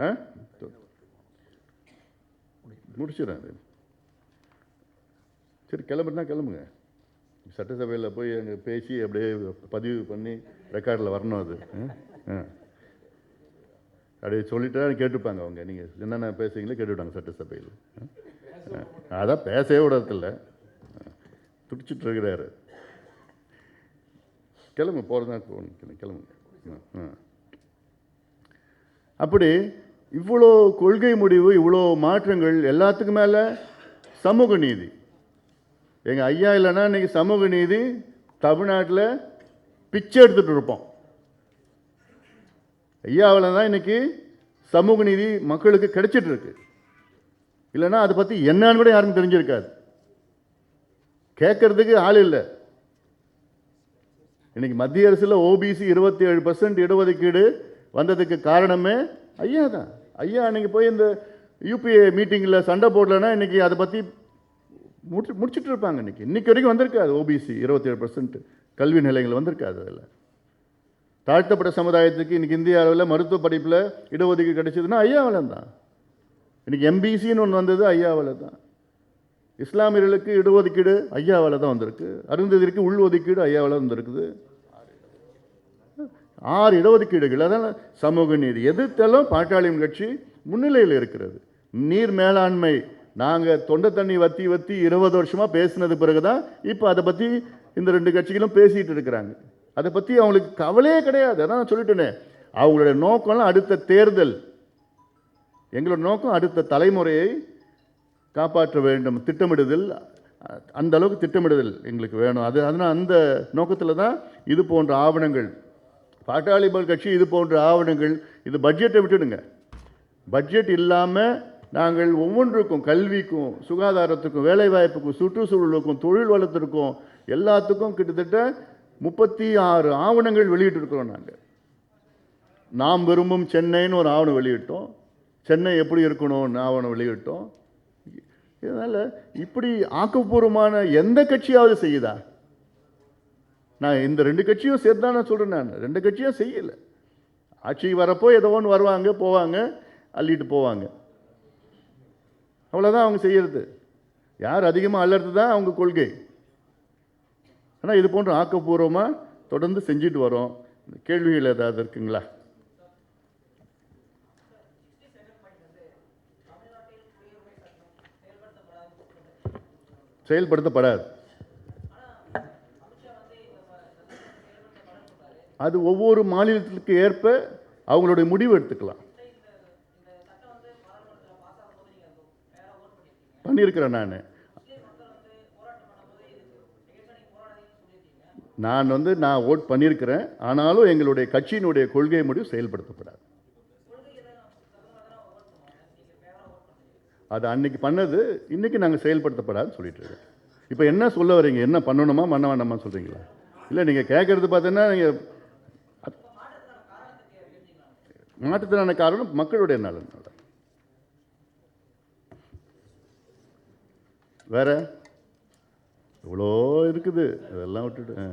ஆ? முடிச்சிடறேன் சரி கிளம்புனா கிளம்புங்க. சட்டசபையில் போய் அங்கே பேசி அப்படியே பதிவு பண்ணி ரெக்கார்டில் வரணும் அது. ஆ? ஆ. அப்படியே சொல்லிட்டா கேட்டுப்பாங்க அவங்க. நீங்கள் என்னென்ன பேசுகிறீங்களோ கேட்டுவிட்டாங்க சட்டசபையில். ஆ? ஆ. அதான் பேசவே விடறதில்ல. துடிச்சிட்டு இருக்கிறாரு. கிளம்பு போகிறதா கிளம்புங்க. ஆ, ஆ. அப்படி இவ்வளோ கொள்கை முடிவு இவ்வளோ மாற்றங்கள் எல்லாத்துக்கும் மேலே சமூக நீதி. எங்கள் ஐயா இல்லைன்னா இன்னைக்கு சமூக நீதி தமிழ்நாட்டில் பிச்சை எடுத்துகிட்டு இருப்போம். ஐயாவில் தான் இன்னைக்கு சமூக நீதி மக்களுக்கு கிடைச்சிட்ருக்கு இல்லைன்னா அதை பற்றி என்னன்னு கூட யாருக்கும் தெரிஞ்சிருக்காது. கேட்கறதுக்கு ஆள் இல்லை. இன்னைக்கு மத்திய அரசில் ஓபிசி இருபத்தி ஏழு பர்சன்ட் இடஒதுக்கீடு வந்ததுக்கு காரணமே ஐயா தான் ஐயா அன்றைக்கி போய் இந்த யூபிஏ மீட்டிங்கில் சண்டை போடலைன்னா இன்றைக்கி அதை பற்றி முடிச்சு முடிச்சிட்டு இருப்பாங்க இன்னைக்கு. இன்றைக்கி வரைக்கும் வந்திருக்காது ஓபிசி இருபத்தேழு பர்சன்ட் கல்வி நிலையங்கள் வந்திருக்காது அதில். தாழ்த்தப்பட்ட சமுதாயத்துக்கு இன்றைக்கி இந்திய அளவில் மருத்துவ படிப்பில் இடஒதுக்கீடு கிடைச்சதுன்னா ஐயாவில் தான். இன்றைக்கி எம்பிசின்னு ஒன்று வந்தது ஐயாவில் தான். இஸ்லாமியர்களுக்கு இடஒதுக்கீடு ஐயாவில் தான் வந்திருக்கு. அருந்ததிற்கு உள் ஒதுக்கீடு ஐயாவில் வந்திருக்குது. ஆறு இடஒதுக்கீடுகள். அதான் சமூக நீதி. எதிர்த்தாலும் பாட்டாளியம் கட்சி முன்னிலையில் இருக்கிறது. நீர் மேலாண்மை நாங்கள் தொண்டை தண்ணி வத்தி வத்தி இருபது வருஷமாக பேசினது பிறகு தான் இப்போ அதை பற்றி இந்த ரெண்டு கட்சிகளும் பேசிகிட்டு இருக்கிறாங்க. அதை பற்றி அவங்களுக்கு கவலையே கிடையாது. அதான் நான் சொல்லிட்டேனே. அவங்களுடைய நோக்கம்லாம் அடுத்த தேர்தல். எங்களோட நோக்கம் அடுத்த தலைமுறையை காப்பாற்ற வேண்டும். திட்டமிடுதல் அ- அந்த அளவுக்கு திட்டமிடுதல் எங்களுக்கு வேணும். அது அதனால் அந்த நோக்கத்தில் தான் இது போன்ற ஆவணங்கள் பாட்டாளிபல் கட்சி இது போன்ற ஆவணங்கள் இது பட்ஜெட்டை விட்டுடுங்க. பட்ஜெட் இல்லாமல் நாங்கள் ஒவ்வொன்றுக்கும் கல்விக்கும் சுகாதாரத்துக்கும் வேலைவாய்ப்புக்கும் சுற்றுச்சூழலுக்கும் தொழில் வளத்திற்கும் எல்லாத்துக்கும் கிட்டத்தட்ட முப்பத்தி ஆறு ஆவணங்கள் வெளியிட்டிருக்கிறோம் நாங்கள் நாம் விரும்பும் சென்னைன்னு ஒரு ஆவணம் வெளியிட்டோம். சென்னை எப்படி இருக்கணும்னு ஆவணம் வெளியிட்டோம். இதனால் இப்படி ஆக்கப்பூர்வமான எந்த கட்சியாவது செய்யுதா? நான் இந்த ரெண்டு கட்சியும் சேர்த்து தான் நான் சொல்கிறேன் நான். ரெண்டு கட்சியும் செய்யலை. ஆட்சிக்கு வரப்போ ஏதோ ஒன்று வருவாங்க போவாங்க அள்ளிட்டு போவாங்க. அவ்வளோதான் அவங்க செய்கிறது யார் அதிகமாக அள்ளறது தான் அவங்க கொள்கை. ஆனால் இது போன்ற ஆக்கப்பூர்வமாக தொடர்ந்து செஞ்சுட்டு வரோம். கேள்விகள் ஏதாவது இருக்குங்களா? செயல்படுத்தப்படாது. அது ஒவ்வொரு மாநிலத்திற்கு ஏற்ப அவங்களுடைய முடிவு எடுத்துக்கலாம். பண்ணியிருக்கிறேன் நான். நான் வந்து நான் ஓட் பண்ணியிருக்கிறேன். ஆனாலும் எங்களுடைய கட்சியினுடைய கொள்கை முடிவு செயல்படுத்தப்படாது. அது அன்னைக்கு பண்ணது இன்னைக்கு நாங்கள் செயல்படுத்தப்படாதுன்னு சொல்லிட்டு இருக்கோம் இப்போ என்ன சொல்ல வரீங்க? என்ன பண்ணணுமா பண்ண வேண்டாமா சொல்கிறீங்களா இல்லை நீங்கள் கேட்குறது பார்த்தீங்கன்னா நீங்கள் மாற்றத்தினான காரணம் மக்களுடைய நலன். வேற? இவ்வளோ இருக்குது? அதெல்லாம் விட்டுட்டு ஆ.